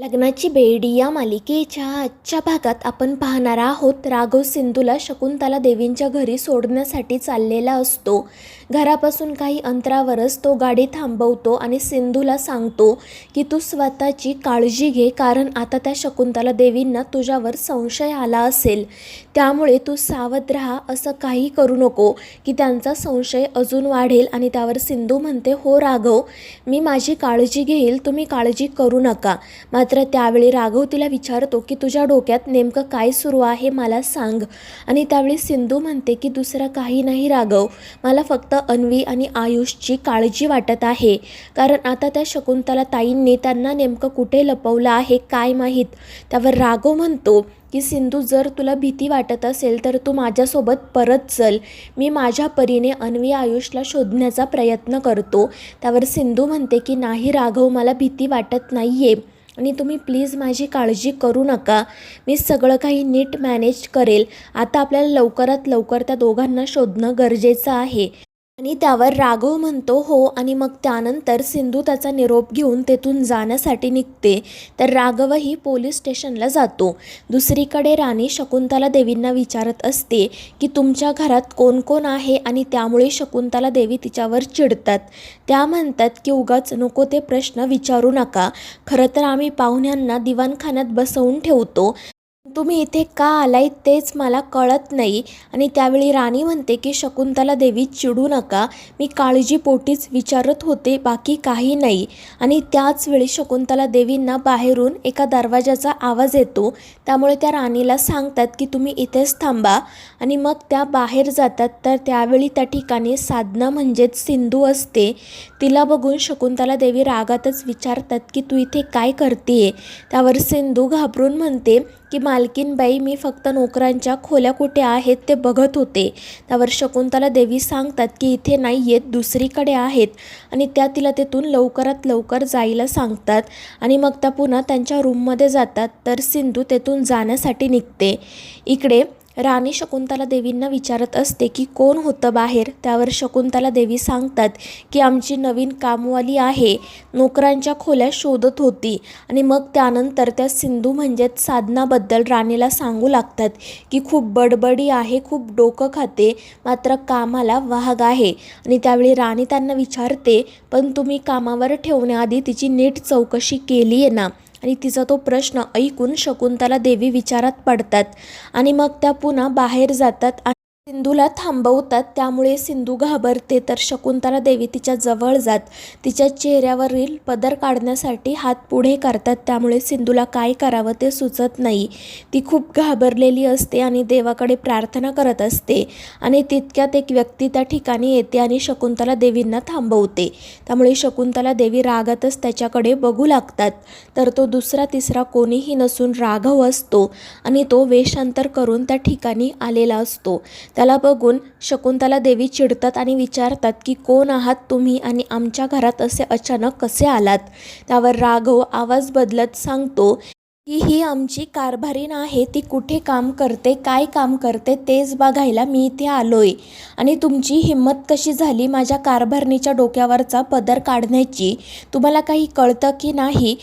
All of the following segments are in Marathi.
लग्नाची बेडी या मालिकेच्या आजच्या भागात आपण पाहणार आहोत. राघव सिंधूला शकुंतला देवींच्या घरी सोडण्यासाठी चाललेला असतो. घरापासून काही अंतरावरच तो गाडी थांबवतो आणि सिंधूला सांगतो की तू स्वतःची काळजी घे कारण आता त्या शकुंतला देवींना तुझ्यावर संशय आला असेल. त्यामुळे तू सावध राहा असं काही करू नको की त्यांचा संशय अजून वाढेल आणि त्यावर सिंधू म्हणते हो राघव मी माझी काळजी घेईल तुम्ही काळजी करू नका. मात्र त्यावेळी राघव तिला विचारतो की तुझ्या डोक्यात नेमकं काय सुरू आहे मला सांग. आणि त्यावेळी सिंधू म्हणते की दुसरं काही नाही राघव. मला फक्त अन्वी आणि आयुषची काळजी वाटत आहे. कारण आता त्या शकुंतला ताईंनी त्यांना नेमकं कुठे लपवलं आहे काय माहीत? त्यावर राघव म्हणतो की सिंधू जर तुला भीती वाटत असेल तर तू माझ्यासोबत परत चल. मी माझ्या परीने अन्वी आयुषला शोधण्याचा प्रयत्न करतो. त्यावर सिंधू म्हणते की नाही राघव मला भीती वाटत नाही आहे आणि तुम्ही प्लीज माझी काळजी करू नका. मी सगळं काही नीट मॅनेज करेल. आता आपल्याला लवकरात लवकर त्या दोघांना शोधणं गरजेचं आहे. आणि त्यावर राघव म्हणतो हो आणि मग त्यानंतर सिंधू त्याचा निरोप घेऊन तेथून जाण्यासाठी निघते. तर राघवही पोलीस स्टेशनला जातो. दुसरीकडे राणी शकुंतला देवींना विचारत असते की तुमच्या घरात कोण कोण आहे? आणि त्यामुळे शकुंतला देवी तिच्यावर चिडतात. त्या म्हणतात की उगाच नको ते प्रश्न विचारू नका. खरं तर आम्ही पाहुण्यांना दिवाणखान्यात बसवून ठेवतो. तुम्ही इथे का आलाय तेच मला कळत नाही. आणि त्यावेळी राणी म्हणते की शकुंतला देवी चिडू नका. मी काळजीपोटीच विचारत होते बाकी काही नाही. आणि त्याच वेळी शकुंतला देवींना बाहेरून एका दरवाजाचा आवाज येतो. त्यामुळे त्या राणीला सांगतात की तुम्ही इथेच थांबा. आणि मग त्या बाहेर जातात. तर त्यावेळी त्या ठिकाणी साधना म्हणजेच सिंधू असते. तिला बघून शकुंतला देवी रागातच विचारतात की तू इथे काय करते त्यावर सिंधू घाबरून म्हणते की मालकीनबाई मी फक्त नोकरांच्या खोल्या कुठे आहेत ते बघत होते. त्यावर शकुंतला देवी सांगतात की इथे नाही आहेत दुसरीकडे आहेत. आणि त्या तिला तेथून लवकरात लवकर जायला सांगतात. आणि मग त्या पुन्हा त्यांच्या रूममध्ये जातात. तर सिंधू तेथून जाण्यासाठी निघते. इकडे राणी शकुंतला देवींना विचारत असते की कोण होतं बाहेर त्यावर शकुंतला देवी सांगतात की आमची नवीन कामवाली आहे. नोकरांच्या खोल्या शोधत होती आणि मग त्यानंतर त्या सिंधू म्हणजेच साधनाबद्दल राणीला सांगू लागतात की खूप बडबडी आहे खूप डोकं खाते मात्र कामाला वाहग आहे आणि त्यावेळी राणी त्यांना विचारते पण तुम्ही कामावर ठेवण्याआधी तिची नीट चौकशी केली आहे ना? आणि तिचा तो प्रश्न ऐकून शकुंतला देवी विचारात पडतात आणि मग त्या पुन्हा बाहेर जातात सिंधूला थांबवतात त्यामुळे सिंधू घाबरते तर शकुंतला देवी तिच्या जवळ जात तिच्या चेहऱ्यावरील पदर काढण्यासाठी हात पुढे करतात त्यामुळे सिंधूला काय करावं ते सुचत नाही. ती खूप घाबरलेली असते आणि देवाकडे प्रार्थना करत असते आणि तितक्यात एक व्यक्ती त्या ठिकाणी येते आणि शकुंतला देवींना थांबवते. त्यामुळे शकुंतला देवी रागातच त्याच्याकडे बघू लागतात. तर तो दुसरा तिसरा कोणीही नसून राघव असतो आणि तो वेषांतर करून त्या ठिकाणी आलेला असतो. त्याला बघून शकुंतला देवी चिडतात आणि विचारतात की कोण आहात तुम्ही आणि आमच्या घरात असे अचानक कसे आलात? त्यावर राघव आवाज बदलत सांगतो की ही आमची कारभारीण आहे ती कुठे काम करते काय काम करते तेच बघायला मी इथे आलोय. आणि तुमची हिंमत कशी झाली माझ्या कारभारणीच्या डोक्यावरचा पदर काढण्याची? तुम्हाला काही कळतं की नाही?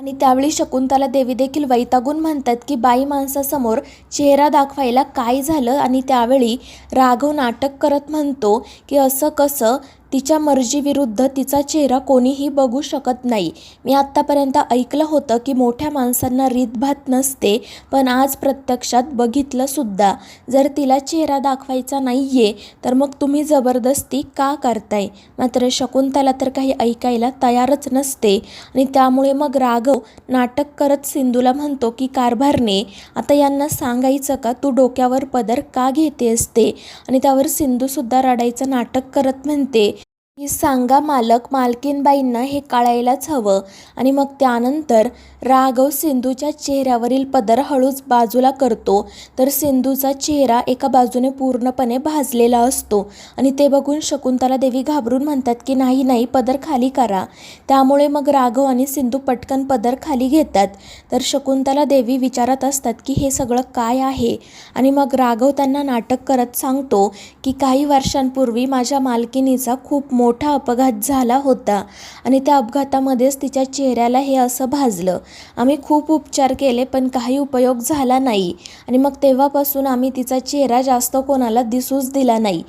आणि त्यावेळी शकुंतला देवी देखील वैतागून म्हणतात की बाई माणसासमोर चेहरा दाखवायला काय झालं? आणि त्यावेळी राघव नाटक करत म्हणतो की असं कसं तिच्या मर्जीविरुद्ध तिचा चेहरा कोणीही बघू शकत नाही. मी आत्तापर्यंत ऐकलं होतं की मोठ्या माणसांना रीतभात नसते पण आज प्रत्यक्षात बघितलं सुद्धा. जर तिला चेहरा दाखवायचा नाही आहे तर मग तुम्ही जबरदस्ती का करताय? मात्र शकुंतला तर काही ऐकायला तयारच नसते. आणि त्यामुळे मग राघव नाटक करत सिंधूला म्हणतो की कारभारने आता यांना सांगायचं का? तू डोक्यावर पदर का घेते असते आणि त्यावर सिंधूसुद्धा रडायचं नाटक करत म्हणते. की सांगा मालक मालकीनबाईंना हे कळायलाच हवं. आणि मग त्यानंतर राघव सिंधूच्या चेहऱ्यावरील पदर हळूच बाजूला करतो. तर सिंधूचा चेहरा एका बाजूने पूर्णपणे भाजलेला असतो. आणि ते बघून शकुंतला देवी घाबरून म्हणतात की नाही नाही पदर खाली करा. त्यामुळे मग राघव आणि सिंधू पटकन पदर खाली घेतात. तर शकुंतला देवी विचारत असतात की हे सगळं काय आहे? आणि मग राघव त्यांना नाटक करत सांगतो की काही वर्षांपूर्वी माझ्या मालकिनीचा खूप मोठा अपघात झाला होता आणि त्या अपघातामध्येच तिच्या चेहऱ्याला हे असं भाजलं. आम्ही खूप उपचार केले पण काही उपयोग झाला नाही. आणि मग तेव्हापासून आम्ही तिचा चेहरा जास्त कोणाला दिसूच दिला नाही.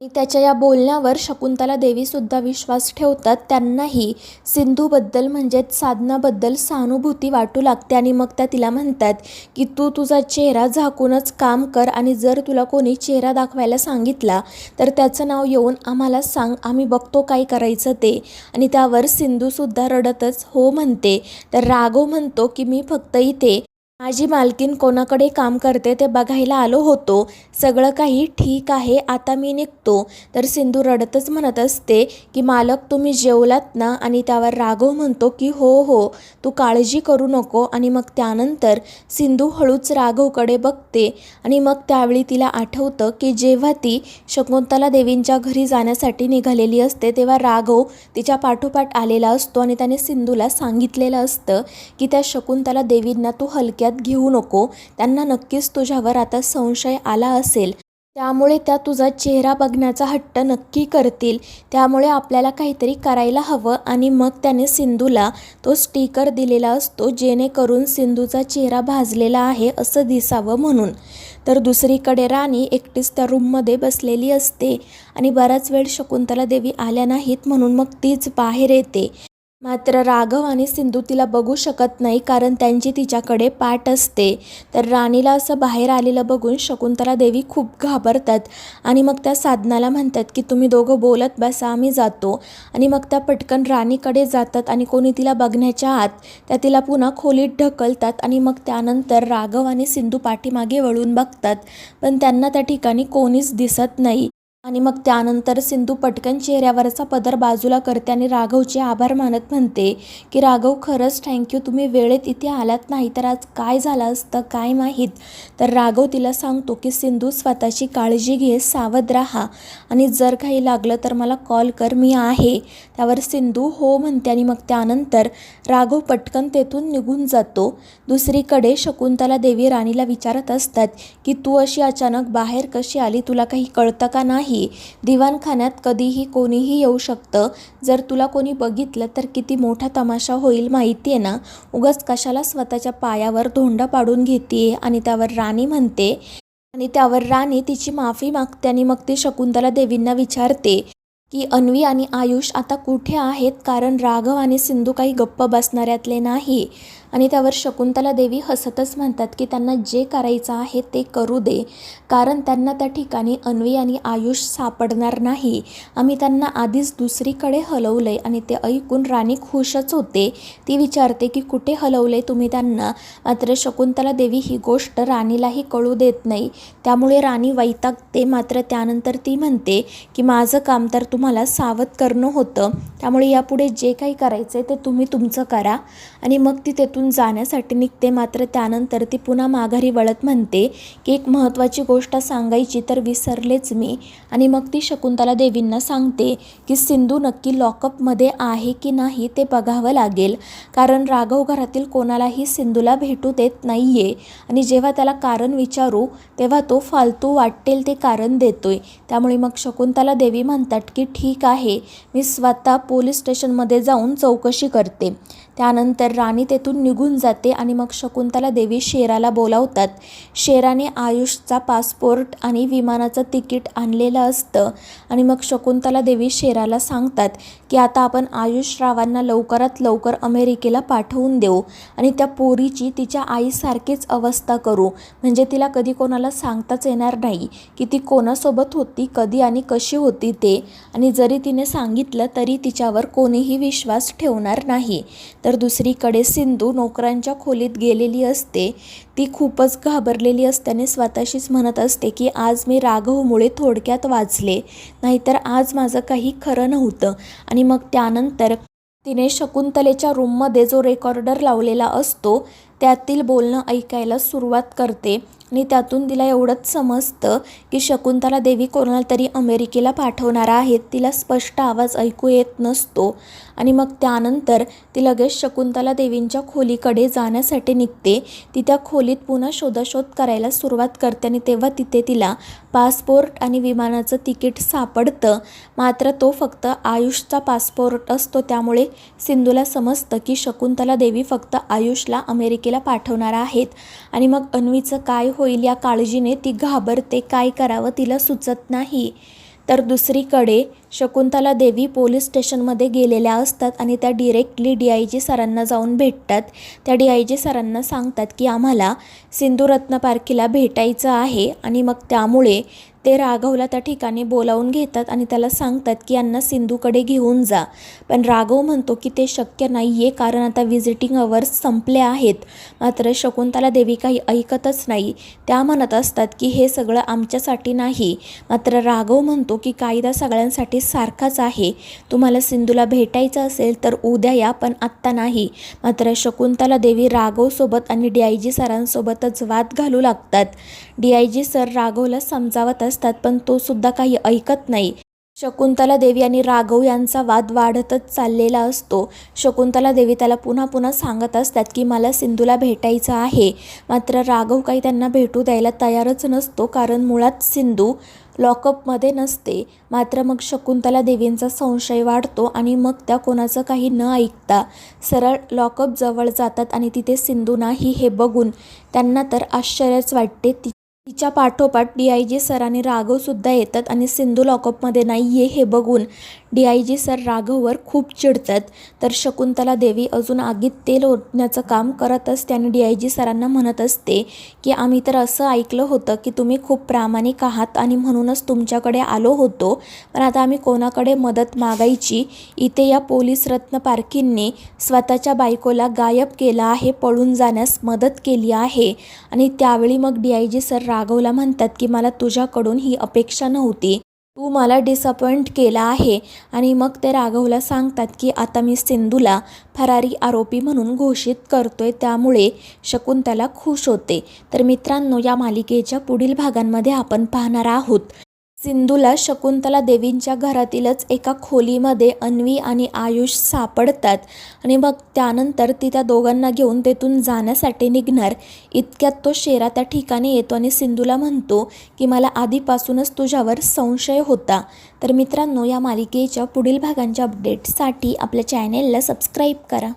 आणि त्याच्या या बोलण्यावर शकुंतला देवीसुद्धा विश्वास ठेवतात. त्यांनाही सिंधूबद्दल म्हणजेच साधनाबद्दल सहानुभूती वाटू लागते आणि मग त्या तिला म्हणतात की तू तुझा चेहरा झाकूनच काम कर आणि जर तुला कोणी चेहरा दाखवायला सांगितला तर त्याचं नाव येऊन आम्हाला सांग आम्ही बघतो काय करायचं ते. आणि त्यावर सिंधूसुद्धा रडतच हो म्हणते. तर राघव म्हणतो की मी फक्त इथे माझी मालकीण कोणाकडे काम करते ते बघायला आलो होतो. सगळं काही ठीक आहे आता मी निघतो. तर सिंधू रडतच म्हणत असते की मालक तुम्ही जेवलात ना? आणि त्यावर राघव म्हणतो की हो हो तू काळजी करू नको. आणि मग त्यानंतर सिंधू हळूच राघवकडे बघते. आणि मग त्यावेळी तिला आठवतं की जेव्हा ती शकुंतला देवींच्या घरी जाण्यासाठी निघालेली असते तेव्हा राघव तिच्या पाठोपाठ आलेला असतो. आणि त्याने सिंधूला सांगितलेलं असतं की त्या शकुंतला देवींना तू हलक्या हलक्यात घेऊ नको. त्यांना नक्कीच तुझ्यावर आता संशय आला असेल. त्यामुळे त्या तुझा चेहरा बघण्याचा हट्ट नक्की करतील. त्यामुळे आपल्याला काहीतरी करायला हवं आणि मग त्याने सिंधूला तो स्टिकर दिलेला असतो जेणेकरून सिंधूचा चेहरा भाजलेला आहे असं दिसावं म्हणून. तर दुसरीकडे राणी एकटीच त्या रूममध्ये बसलेली असते आणि बराच वेळ शकुंतला देवी आल्या नाहीत म्हणून मग तीच बाहेर येते. मात्र राघव आणि सिंधू तिला बघू शकत नाही कारण त्यांची तिच्याकडे पाठ असते. तर राणीला असं बाहेर आलेलं बघून शकुंतला देवी खूप घाबरतात आणि मग त्या साधनाला म्हणतात की तुम्ही दोघं बोलत बसा आम्ही जातो. आणि मग त्या पटकन राणीकडे जातात आणि कोणी तिला बघण्याच्या आत त्या तिला पुन्हा खोलीत ढकलतात आणि मग त्यानंतर राघव आणि सिंधू पाठीमागे वळून बघतात. पण त्यांना त्या ठिकाणी कोणीच दिसत नाही. आणि मग त्यानंतर सिंधू पटकन चेहऱ्यावरचा पदर बाजूला करते आणि राघवचे आभार मानत म्हणते की राघव खरंच थँक्यू तुम्ही वेळेत इथे आलात नाही तर आज काय झालं असतं काय माहीत तर राघव तिला सांगतो की सिंधू स्वतःची काळजी घे सावध राहा. आणि जर काही लागलं तर मला कॉल कर मी आहे त्यावर सिंधू हो म्हणते आणि मग त्यानंतर राघव पटकन तेथून निघून जातो. दुसरीकडे शकुंतला देवी राणीला विचारत असतात की तू अशी अचानक बाहेर कशी आली? तुला काही कळतं का नाही? दिवाणखान्यात कधीही कोणीही येऊ शकतं. जर तुला कोणी बघितलं तर किती मोठा तमाशा होईल माहिती आहे ना? उगाच कशाला स्वतःच्या पायावर धोंडा पाडून घेते आणि त्यावर राणी म्हणते. आणि त्यावर राणी तिची माफी मागते आणि मग ती शकुंतला देवींना विचारते की अन्वी आणि आयुष आता कुठे आहेत? कारण राघव आणि सिंधू काही गप्प बसणाऱ्यातले नाही. आणि त्यावर शकुंतला देवी हसतच म्हणतात की त्यांना जे करायचं आहे ते करू दे. कारण त्यांना त्या ठिकाणी अन्वी आणि आयुष सापडणार नाही. आम्ही त्यांना आधीच दुसरीकडे हलवलं आहे आणि ते ऐकून राणी खुशच होते. ती विचारते की कुठे हलवलं आहे तुम्ही त्यांना? मात्र शकुंतला देवी ही गोष्ट राणीलाही कळू देत नाही. त्यामुळे राणी वैतागते. मात्र त्यानंतर ती म्हणते की माझं काम तर तुम्हाला सावध करणं होतं. त्यामुळे यापुढे जे काही करायचं आहे ते तुम्ही तुमचं करा. आणि मग ती तेथून जाण्यासाठी निघते. मात्र त्यानंतर ती पुन्हा माघारी वळत म्हणते की एक महत्त्वाची गोष्ट सांगायची तर विसरलेच मी. आणि मग ती शकुंतला देवींना सांगते की सिंधू नक्की लॉकअपमध्ये आहे की नाही ते बघावं लागेल. कारण राघव घरातील कोणालाही सिंधूला भेटू देत नाही आहे आणि जेव्हा त्याला कारण विचारू तेव्हा तो फालतू वाटेल ते कारण देतोय. त्यामुळे मग शकुंतला देवी म्हणतात की ठीक आहे. मी स्वतः पोलीस स्टेशनमध्ये जाऊन चौकशी करते. त्यानंतर राणी तेथून निघून जाते आणि मग शकुंतला देवी शेराला बोलावतात. शेराने आयुषचा पासपोर्ट आणि विमानाचं तिकीट आणलेलं असतं आणि मग शकुंतला देवी शेराला सांगतात की आता आपण आयुष रावांना लवकरात लवकर अमेरिकेला पाठवून देऊ आणि त्या पोरीची तिच्या आईसारखीच अवस्था करू. म्हणजे तिला कधी कोणाला सांगताच येणार नाही की ती कोणासोबत होती कधी आणि कशी होती ते. आणि जरी तिने सांगितलं तरी तिच्यावर कोणीही विश्वास ठेवणार नाही. तर दुसरीकडे सिंधू नोकरांच्या खोलीत गेलेली असते ती खूपच घाबरलेली असल्याने स्वतःशीच म्हणत असते की आज मी राघवमुळे थोडक्यात वाचले नाहीतर आज माझं काही खरं नव्हतं. आणि मग त्यानंतर तिने शकुंतलेच्या रूममध्ये जो रेकॉर्डर लावलेला असतो त्यातील बोलणं ऐकायला सुरुवात करते आणि त्यातून तिला एवढंच समजतं की शकुंतला देवी कोणाला तरी अमेरिकेला पाठवणार आहेत तिला स्पष्ट आवाज ऐकू येत नसतो. आणि मग त्यानंतर ती लगेच शकुंतला देवींच्या खोलीकडे जाण्यासाठी निघते. ती त्या खोलीत पुन्हा शोधाशोध करायला सुरुवात करते आणि तेव्हा तिथे तिला पासपोर्ट आणि विमानाचं तिकीट सापडतं. मात्र तो फक्त आयुषचा पासपोर्ट असतो. त्यामुळे सिंधूला समजतं की शकुंतला देवी फक्त आयुषला अमेरिकेला पाठवणार आहेत. आणि मग अन्वीचं काय होईल या काळजीने ती घाबरते. काय करावं तिला सुचत नाही. तर दुसरीकडे शकुंतला देवी पोलीस स्टेशनमध्ये गेलेल्या असतात आणि त्या डिरेक्टली डी आय जी सरांना जाऊन भेटतात. त्या डी आय जी सरांना सांगतात की आम्हाला सिंधुरत्न पारखीला भेटायचं आहे आणि मग त्यामुळे ते राघवला त्या ठिकाणी बोलावून घेतात आणि त्याला सांगतात की यांना सिंधूकडे घेऊन जा. पण राघव म्हणतो की ते शक्य नाही आहे कारण आता व्हिजिटिंग अवर्स संपले आहेत. मात्र शकुंतला देवी काही ऐकतच नाही. त्या म्हणत असतात की हे सगळं आमच्यासाठी नाही. मात्र राघव म्हणतो की कायदा सगळ्यांसाठी सारखाच आहे. तुम्हाला सिंधूला भेटायचं असेल तर उद्या या पण आत्ता नाही. मात्र शकुंतला देवी राघवसोबत आणि डी आय जी सरांसोबतच वाद घालू लागतात. डी आय जी सर राघवला समजावत असतात पण तो सुद्धा काही ऐकत नाही. शकुंतला देवी आणि राघव यांचा वाद वाढतच चाललेला असतो. शकुंतला देवी त्याला पुन्हा पुन्हा सांगत असतात की मला सिंधूला भेटायचं आहे. मात्र राघव काही त्यांना भेटू द्यायला तयारच नसतो कारण मुळात सिंधू लॉकअपमध्ये नसते. मात्र मग शकुंतला देवींचा संशय वाढतो आणि मग त्या कोणाचं काही न ऐकता सरळ लॉकअप जवळ जातात आणि तिथे सिंधू नाही हे बघून त्यांना तर आश्चर्यच वाटते. ती तिच्या पाठोपाठ डी आय जी सर आणि राघवसुद्धा येतात आणि सिंधू लॉकअपमध्ये नाही आहे हे बघून डी आय जी सर राघववर खूप चिडतात. तर शकुंतला देवी अजून आगीत तेल ओतण्याचं काम करत असते आणि डी आय जी सरांना म्हणत असते की आम्ही तर असं ऐकलं होतं की तुम्ही खूप प्रामाणिक आहात आणि म्हणूनच तुमच्याकडे आलो होतो. पण आता आम्ही कोणाकडे मदत मागायची? इथे या पोलीस रत्न पारखींनी स्वतःच्या बायकोला गायब केला आहे पळून जाण्यास मदत केली आहे. आणि त्यावेळी मग डी आय जी सर राघवला म्हणतात की मला तुझ्याकडून ही अपेक्षा नव्हती. तू मला डिसअपॉइंट केला आहे. आणि मग ते राघवला सांगतात की आता मी सिंधूला फरारी आरोपी म्हणून घोषित करतोय. त्यामुळे शकुंतला खुश होते. तर मित्रांनो या मालिकेच्या पुढील भागांमध्ये आपण पाहणार आहोत. सिंधूला शकुंतला देवींच्या घरातीलच एका खोलीमध्ये अन्वी आणि आयुष सापडतात आणि मग त्यानंतर ती त्या दोघांना घेऊन तेथून जाण्यासाठी निघणार. इतक्यात तो शेरा त्या ठिकाणी येतो आणि सिंधूला म्हणतो की मला आधीपासूनच तुझ्यावर संशय होता. तर मित्रांनो या मालिकेच्या पुढील भागांच्या अपडेटसाठी आपल्या चॅनेलला सबस्क्राईब करा.